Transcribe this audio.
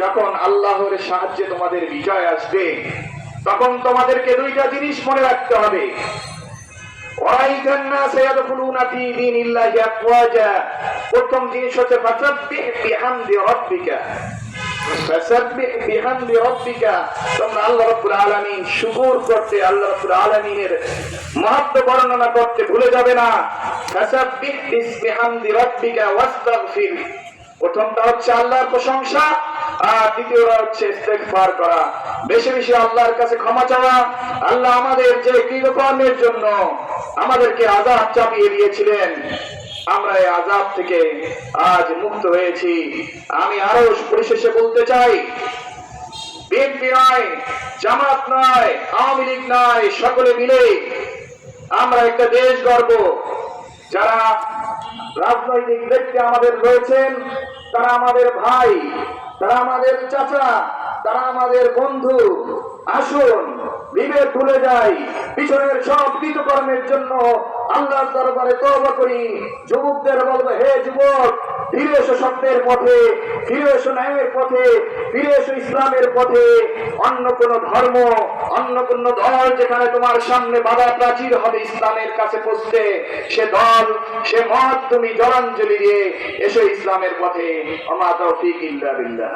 যখন আল্লাহর সাহায্যে তোমাদের বিজয় আসবে, তখন তোমাদেরকে দুইটা জিনিস মনে রাখতে হবে। করতে ভুলে যাবে না। প্রথমটা হচ্ছে আল্লাহর প্রশংসা। আর দ্বিতীয়টা হচ্ছে করা। বেশি বেশি আল্লাহর কাছে ক্ষমা চাওয়া। আল্লাহ আমাদের যে জন্য আমাদেরকে আজাদ চাপিয়ে দিয়েছিলেন, আমরা এই থেকে আজ মুক্ত হয়েছি। আমি আরও পরিশেষে বলতে চাই, বিএনপি নয়, জামাত নয়, আওয়ামী লীগ নয়, সকলে মিলে আমরা একটা দেশ গর্ব যারা রাজনৈতিক ব্যক্তি আমাদের রয়েছেন, তারা আমাদের ভাই। তারা আমাদের চাচা, তারা আমাদের বন্ধু। আসুন, বিবেক ভুলে যাই। পিছনের সব কৃতকর্মের জন্য আল্লাহর দরবারে তবা করি। যুবকদের বলব, হে যুবক, ফিরে এসো সত্যের পথে, ফিরে এসো ন্যায়ের পথে, ফিরে এসো ইসলামের পথে। অন্য কোন ধর্ম অন্য কোন দল যেখানে তোমার সামনে বাধা প্রাচীর হবে ইসলামের কাছে পৌঁছতে, সে দল, সে মত তুমি জলাঞ্জলি দিয়ে এসো ইসলামের পথে। অমা ইল্লা বিল্লাহ।